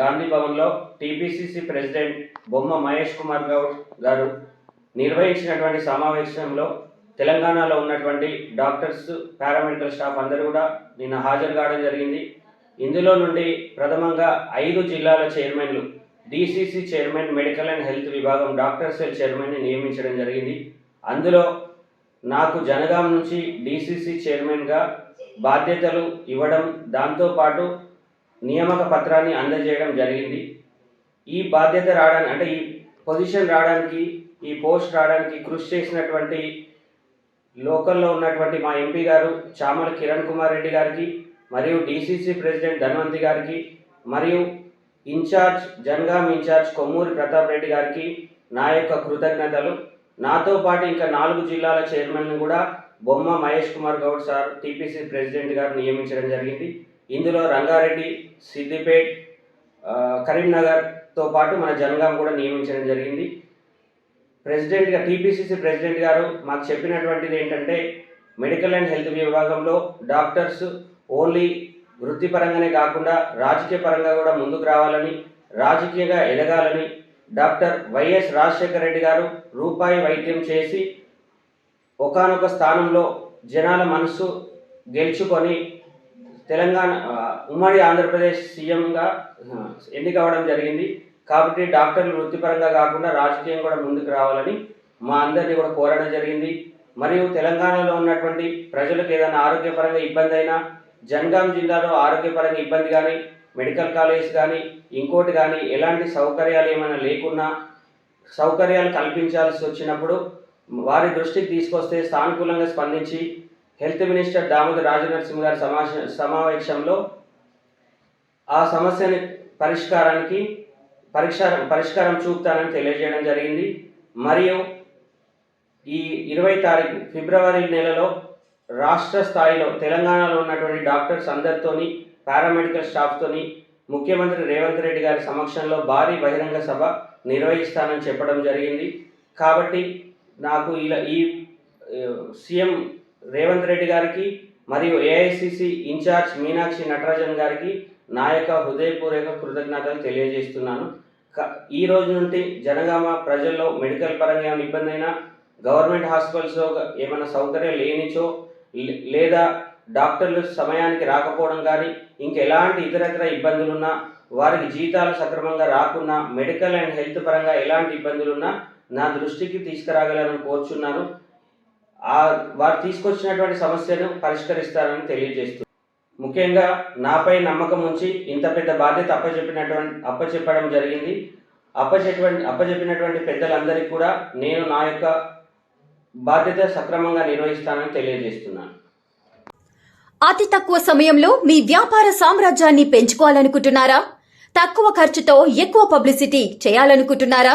గాంధీ భవన్లో TPCC president బొమ్మ మహేష్ కుమార్ గౌడ్ గారు నిర్వహించినటువంటి సమావేశంలో తెలంగాణలో ఉన్నటువంటి డాక్టర్స్ పారామెడికల్ స్టాఫ్ అందరూ కూడా నిన్న హాజరు కావడం జరిగింది. ఇందులో నుండి ప్రథమంగా ఐదు జిల్లాల చైర్మన్లు DCC chairman medical and health విభాగం డాక్టర్ సెల్ చైర్మన్ని నియమించడం జరిగింది. అందులో నాకు జనగాం నుంచి డిసిసి చైర్మన్గా బాధ్యతలు ఇవ్వడం దాంతోపాటు నియామక పత్రాన్ని అందజేయడం జరిగింది. ఈ బాధ్యత రావడానికి అంటే ఈ పొజిషన్ రావడానికి ఈ పోస్ట్ రావడానికి కృషి చేసినటువంటి లోకల్లో ఉన్నటువంటి మా ఎంపీ గారు చామల కిరణ్ కుమార్ రెడ్డి గారికి మరియు డిసిసి ప్రెసిడెంట్ ధన్వంతి గారికి మరియు ఇన్ఛార్జ్ జనగాం ఇన్ఛార్జ్ కొమ్మూరి ప్రతాప్ రెడ్డి గారికి నా యొక్క కృతజ్ఞతలు. నాతో పాటు ఇంకా నాలుగు జిల్లాల చైర్మన్ కూడా Bomma Mahesh Kumar Goud sir TPC president గారు నియమించడం జరిగింది. ఇందులో రంగారెడ్డి సిద్దిపేట్ కరీంనగర్తో పాటు మన జనగాం కూడా నియమించడం జరిగింది. ప్రెసిడెంట్గా టీపీసీసీ ప్రెసిడెంట్ గారు మాకు చెప్పినటువంటిది ఏంటంటే మెడికల్ అండ్ హెల్త్ విభాగంలో డాక్టర్స్ ఓన్లీ వృత్తిపరంగానే కాకుండా రాజకీయ పరంగా కూడా ముందుకు రావాలని రాజకీయంగా ఎదగాలని డాక్టర్ వైఎస్ రాజశేఖర రెడ్డి గారు రూపాయి వైద్యం చేసి ఒకానొక స్థానంలో జనాల మనసు గెలుచుకొని తెలంగాణ ఉమ్మడి ఆంధ్రప్రదేశ్ సీఎంగా ఎన్నిక ఎన్నికవడం జరిగింది. కాబట్టి డాక్టర్లు వృత్తిపరంగా కాకుండా రాజకీయం కూడా ముందుకు రావాలని మా అందరినీ కూడా కోరడం జరిగింది. మరియు తెలంగాణలో ఉన్నటువంటి ప్రజలకు ఏదైనా ఆరోగ్యపరంగా ఇబ్బంది అయినా జనగాం జిల్లాలో ఆరోగ్యపరంగా ఇబ్బంది కానీ మెడికల్ కాలేజ్ కానీ ఇంకోటి కానీ ఎలాంటి సౌకర్యాలు ఏమైనా లేకున్నా సౌకర్యాలు కల్పించాల్సి వచ్చినప్పుడు వారి దృష్టికి తీసుకొస్తే సానుకూలంగా స్పందించి హెల్త్ మినిస్టర్ దామోదర్ రాజనరసింహ గారి సమావేశ సమావేశంలో ఆ సమస్యని పరిష్కారానికి పరిష్కారం పరిష్కారం చూపుతానని తెలియజేయడం జరిగింది. మరియు ఈ ఇరవై తారీఖు ఫిబ్రవరి నెలలో రాష్ట్ర స్థాయిలో తెలంగాణలో ఉన్నటువంటి డాక్టర్స్ అందరితోని పారామెడికల్ స్టాఫ్తోని ముఖ్యమంత్రి రేవంత్ రెడ్డి గారి సమక్షంలో భారీ బహిరంగ సభ నిర్వహిస్తానని చెప్పడం జరిగింది. కాబట్టి నాకు ఇలా ఈ సీఎం రేవంత్ రెడ్డి గారికి మరియు ఏఐసిసి ఇన్ఛార్జ్ మీనాక్షి నటరాజన్ గారికి నా యొక్క హృదయపూర్వక కృతజ్ఞతలు తెలియజేస్తున్నాను. క- ఈ రోజు నుండి జనగామ ప్రజల్లో మెడికల్ పరంగా ఏమైనా ఇబ్బంది అయినా గవర్నమెంట్ హాస్పిటల్స్లో ఏమైనా సౌకర్యం లేనిచో లే- లేదా డాక్టర్లు సమయానికి రాకపోవడం కానీ ఇంకెలాంటి ఇతరత్ర ఇబ్బందులున్నా వారికి జీతాలు సక్రమంగా రాకున్నా మెడికల్ అండ్ హెల్త్ పరంగా ఎలాంటి ఇబ్బందులున్నా నా దృష్టికి తీసుకురాగలరని కోరుచున్నాను. ఆ వారు తీసుకొచ్చినటువంటి సమస్యను పరిష్కరిస్తారని తెలియజేస్తుంది ముఖ్యంగా నాపై నమ్మకం ఉంచి ఇంత పెద్ద బాధ్యత అప్పచెప్పినటువంటి అప్పచెప్పడం జరిగింది. అప్పచెప్పటి అప్పచెప్పినటువంటి పెద్దలందరికీ కూడా నేను నా యొక్క బాధ్యత సక్రమంగా నిర్వహిస్తానని తెలియజేస్తున్నాను. అతి తక్కువ సమయంలో మీ వ్యాపార సామ్రాజ్యాన్ని పెంచుకోవాలనుకుంటున్నారా? తక్కువ ఖర్చుతో ఎక్కువ పబ్లిసిటీ చేయాలనుకుంటున్నారా?